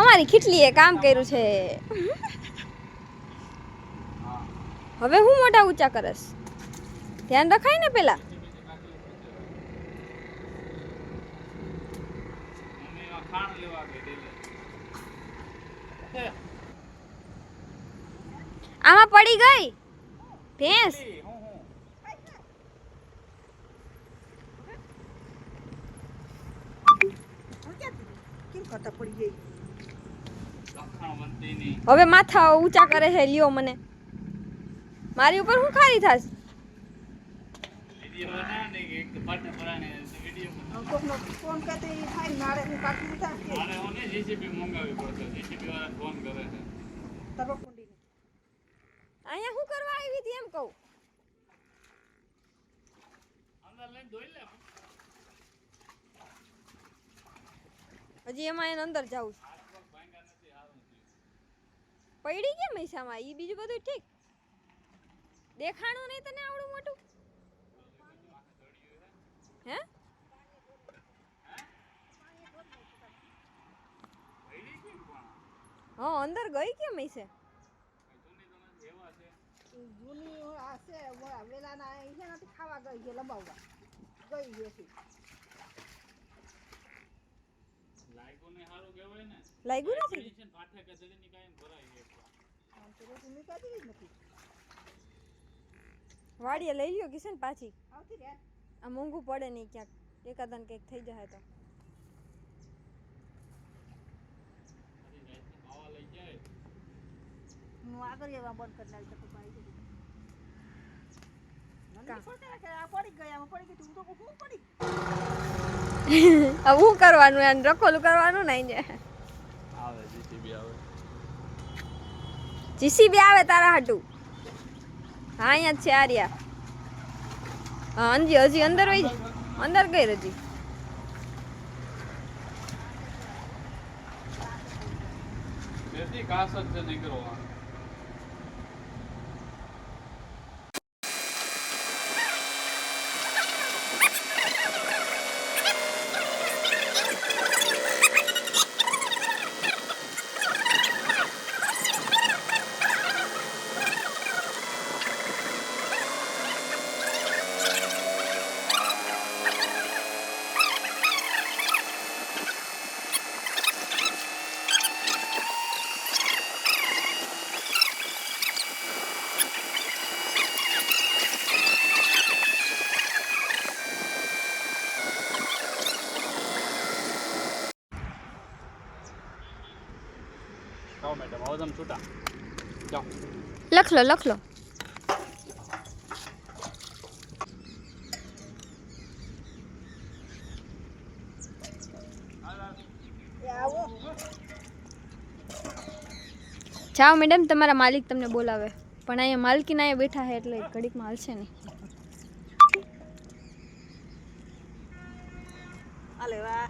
અમારી ખીટલીએ કામ કર્યું છે. હવે હું મોટા ઊંચા કરસ. ધ્યાન રખાય ને પેલા? આમાં પડી ગઈ? ભેંસ? કેમ કરતા પડી ગઈ? હવે માથા ઊંચા કરે છે લ્યો મને. મારી ઉપર હું ખારી હું કુંડી અહીંયા શું કરવા આવી હતી એમ કહું. હજી એમાં એને અંદર જાવું છે. પડી ગયા મૈસામાં? ઈ બીજું બધું ઠીક. દેખાણું નહીં તને આવડું મોટું? હે? હા અંદર ગઈ કેમ હશે જૂની આ વેલાના એ છે ને ખાવા ગઈ છે લંબાવવા. ગઈ છે લાગ્યું નથી આમ તો રોટી નીકળતી જ નથી વાડીએ લઈ લ્યો કિશન પાછી. આ મોંઘું પડે નહીં ક્યાંક. એકાદન કંઈક થઈ જાય તો. હું આગળ એવા બંધ કરી નાખી શકું ભાઈ શું કરવાનું? રખોલું કરવાનું નહીં ને જીસીબી આવે તારા હાટુ. હા, અહીંયા છે આર્યા. હા અંજી હજી અંદર હોય અંદર ગઈ હજી. કાસ જ નીકળો. જાઓ મેડમ. હવે તમે છૂટા. જાઓ. લખ લો લખ લો જાઓ મેડમ તમારા માલિક તમને બોલાવે. પણ અહીંયા માલકીન અહીંયા બેઠા છે એટલે ઘડીકમાં હાલશે નહીં. આલે વાહ